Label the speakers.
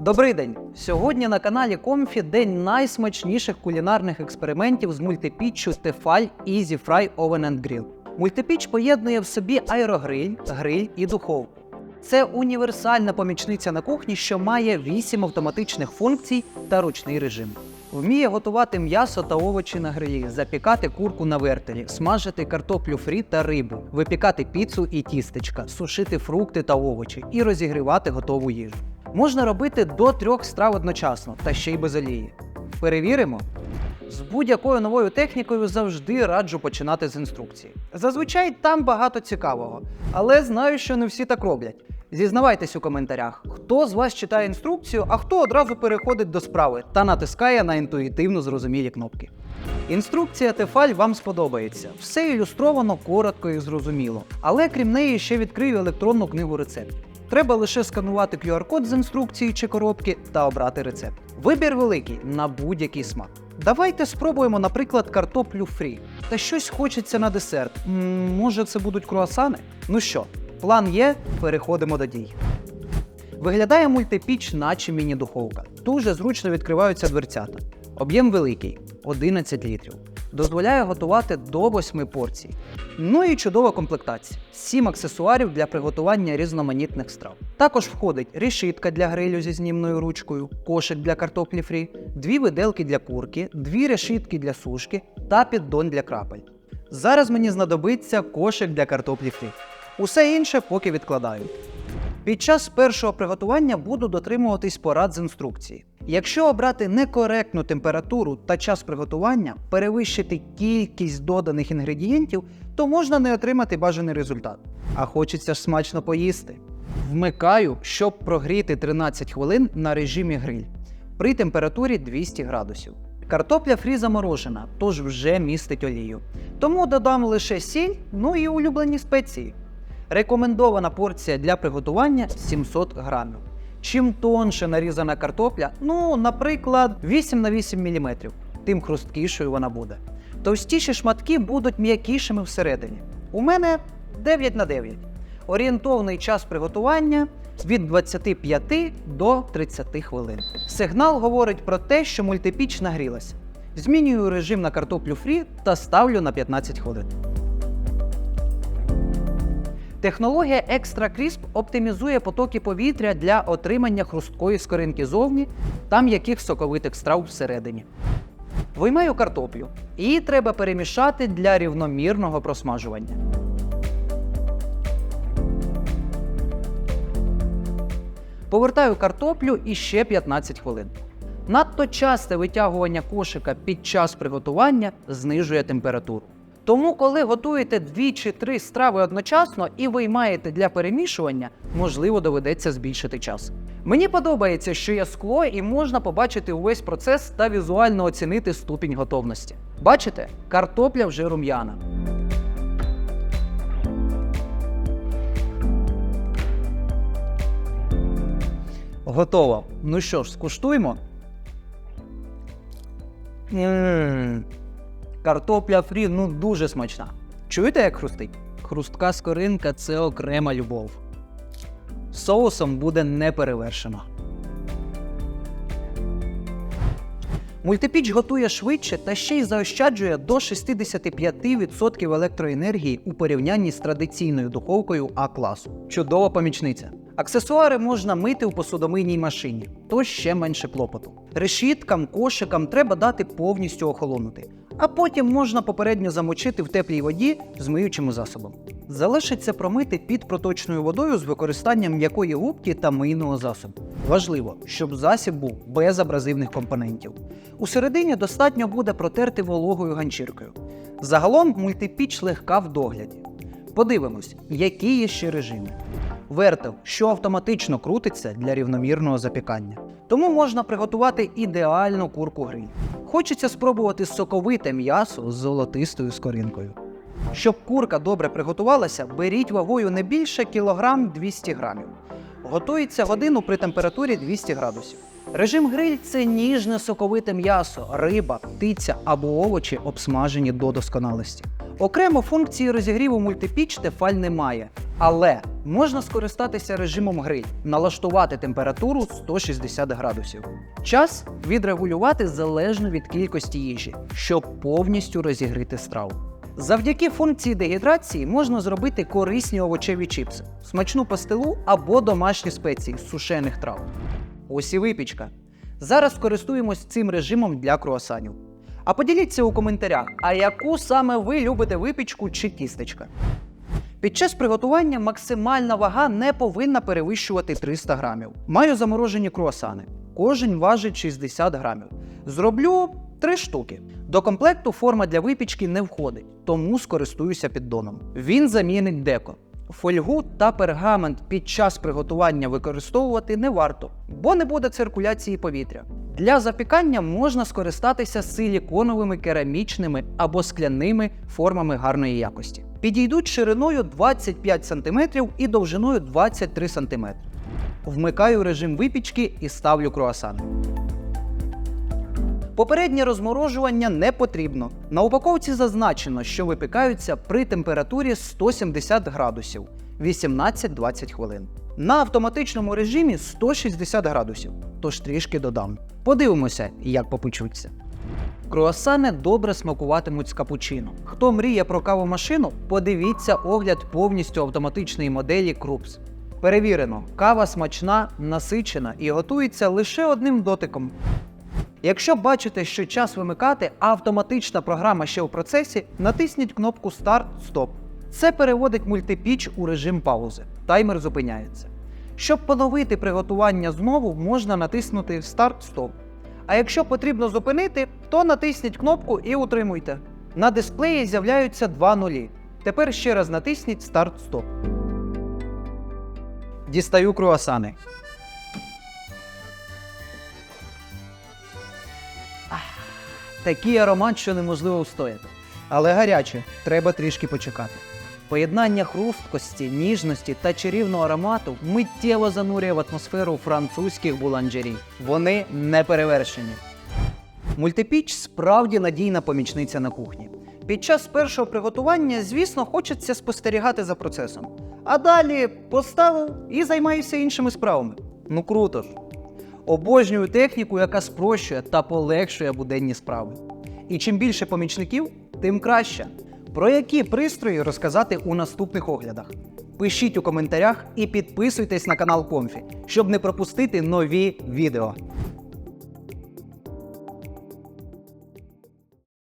Speaker 1: Добрий день! Сьогодні на каналі Комфі день найсмачніших кулінарних експериментів з мультипіччю Tefal Easy Fry Oven and Grill. Мультипіч поєднує в собі аерогриль, гриль і духовку. Це універсальна помічниця на кухні, що має 8 автоматичних функцій та ручний режим. Вміє готувати м'ясо та овочі на грилі, запікати курку на вертелі, смажити картоплю фрі та рибу, випікати піцу і тістечка, сушити фрукти та овочі і розігрівати готову їжу. Можна робити до трьох страв одночасно та ще й без олії. Перевіримо. З будь-якою новою технікою завжди раджу починати з інструкції. Зазвичай там багато цікавого, але знаю, що не всі так роблять. Зізнавайтесь у коментарях, хто з вас читає інструкцію, а хто одразу переходить до справи та натискає на інтуїтивно зрозумілі кнопки. Інструкція Тефаль вам сподобається. Все ілюстровано коротко і зрозуміло. Але крім неї ще відкрию електронну книгу рецептів. Треба лише сканувати QR-код з інструкції чи коробки та обрати рецепт. Вибір великий на будь-який смак. Давайте спробуємо, наприклад, картоплю фрі. Та щось хочеться на десерт. М, може, це будуть круасани? Ну що, план є, переходимо до дій. Виглядає мультипіч, наче міні-духовка. Дуже зручно відкриваються дверцята. Об'єм великий 11 літрів. Дозволяє готувати до 8 порцій. Ну і чудова комплектація: 7 аксесуарів для приготування різноманітних страв. Також входить решітка для грилю зі знімною ручкою, кошик для картоплі фрі, дві виделки для курки, дві решітки для сушки та піддон для крапель. Зараз мені знадобиться кошик для картоплі фрі. Усе інше поки відкладаю. Під час першого приготування буду дотримуватись порад з інструкції. Якщо обрати некоректну температуру та час приготування, перевищити кількість доданих інгредієнтів, то можна не отримати бажаний результат. А хочеться ж смачно поїсти. Вмикаю, щоб прогріти 13 хвилин на режимі гриль при температурі 200 градусів. Картопля фрі заморожена, тож вже містить олію. Тому додам лише сіль, ну і улюблені спеції. Рекомендована порція для приготування 700 грамів. Чим тонше нарізана картопля, ну, наприклад, 8 на 8 мм, тим хрусткішою вона буде. Товстіші шматки будуть м'якішими всередині. У мене 9 на 9. Орієнтовний час приготування від 25 до 30 хвилин. Сигнал говорить про те, що мультипіч нагрілася. Змінюю режим на картоплю фрі та ставлю на 15 хвилин. Технологія Extra Crisp оптимізує потоки повітря для отримання хрусткої скоринки зовні та м'яких соковитих страв всередині. Виймаю картоплю. Її треба перемішати для рівномірного просмажування. Повертаю картоплю і ще 15 хвилин. Надто часте витягування кошика під час приготування знижує температуру. Тому, коли готуєте дві чи три страви одночасно і виймаєте для перемішування, можливо, доведеться збільшити час. Мені подобається, що є скло і можна побачити увесь процес та візуально оцінити ступінь готовності. Бачите, картопля вже рум'яна. Готово. Ну що ж, скуштуємо. Ммм. Картопля фрі ну дуже смачна. Чуєте, як хрустить? Хрустка скоринка це окрема любов. Соусом буде не перевершено. Мультипіч готує швидше та ще й заощаджує до 65% електроенергії у порівнянні з традиційною духовкою А класу. Чудова помічниця. Аксесуари можна мити у посудомийній машині, то ще менше клопоту. Решіткам, кошикам треба дати повністю охолонути, а потім можна попередньо замочити в теплій воді з миючим засобом. Залишиться промити під проточною водою з використанням м'якої губки та мийного засобу. Важливо, щоб засіб був без абразивних компонентів. У середині достатньо буде протерти вологою ганчіркою. Загалом мультипіч легка в догляді. Подивимось, які є ще режими. Вертел, що автоматично крутиться для рівномірного запікання. Тому можна приготувати ідеальну курку гриль. Хочеться спробувати соковите м'ясо з золотистою скоринкою. Щоб курка добре приготувалася, беріть вагою не більше кілограм 200 грамів. Готується годину при температурі 200 градусів. Режим гриль це ніжне соковите м'ясо, риба, птиця або овочі, обсмажені до досконалості. Окремо функції розігріву мультипіч Тефаль немає, але можна скористатися режимом гриль, налаштувати температуру 160 градусів. Час відрегулювати залежно від кількості їжі, щоб повністю розігріти страву. Завдяки функції дегідрації можна зробити корисні овочеві чіпси, смачну пастилу або домашні спеції з сушених трав. Ось і випічка. Зараз користуємось цим режимом для круасанів. А поділіться у коментарях, а яку саме ви любите випічку чи тістечка. Під час приготування максимальна вага не повинна перевищувати 300 грамів. Маю заморожені круасани. Кожен важить 60 грамів. Зроблю 3 штуки. До комплекту форма для випічки не входить, тому скористуюся піддоном. Він замінить деко. Фольгу та пергамент під час приготування використовувати не варто, бо не буде циркуляції повітря. Для запікання можна скористатися силіконовими, керамічними або скляними формами гарної якості. Підійдуть шириною 25 см і довжиною 23 см. Вмикаю режим випічки і ставлю круасани. Попереднє розморожування не потрібно. На упаковці зазначено, що випікаються при температурі 170 градусів 18-20 хвилин. На автоматичному режимі 160 градусів, тож трішки додам. Подивимося, як попечуться. Круасани добре смакуватимуть з капучино. Хто мріє про кавомашину, подивіться огляд повністю автоматичної моделі Крупс. Перевірено, кава смачна, насичена і готується лише одним дотиком. Якщо бачите, що час вимикати, а автоматична програма ще у процесі, натисніть кнопку Старт Стоп. Це переводить мультипіч у режим паузи. Таймер зупиняється. Щоб поновити приготування знову, можна натиснути Старт Стоп. А якщо потрібно зупинити, то натисніть кнопку і утримуйте. На дисплеї з'являються два нулі. Тепер ще раз натисніть Старт Стоп. Дістаю круасани. Такий аромат, що неможливо встояти. Але гаряче, треба трішки почекати. Поєднання хрусткості, ніжності та чарівного аромату миттєво занурює в атмосферу французьких буланджері. Вони не перевершені. Мультипіч справді надійна помічниця на кухні. Під час першого приготування, звісно, хочеться спостерігати за процесом. А далі поставив і займаюся іншими справами. Ну круто ж. Обожнюю техніку, яка спрощує та полегшує буденні справи. І чим більше помічників, тим краще. Про які пристрої розказати у наступних оглядах. Пишіть у коментарях і підписуйтесь на канал Комфі, щоб не пропустити нові відео.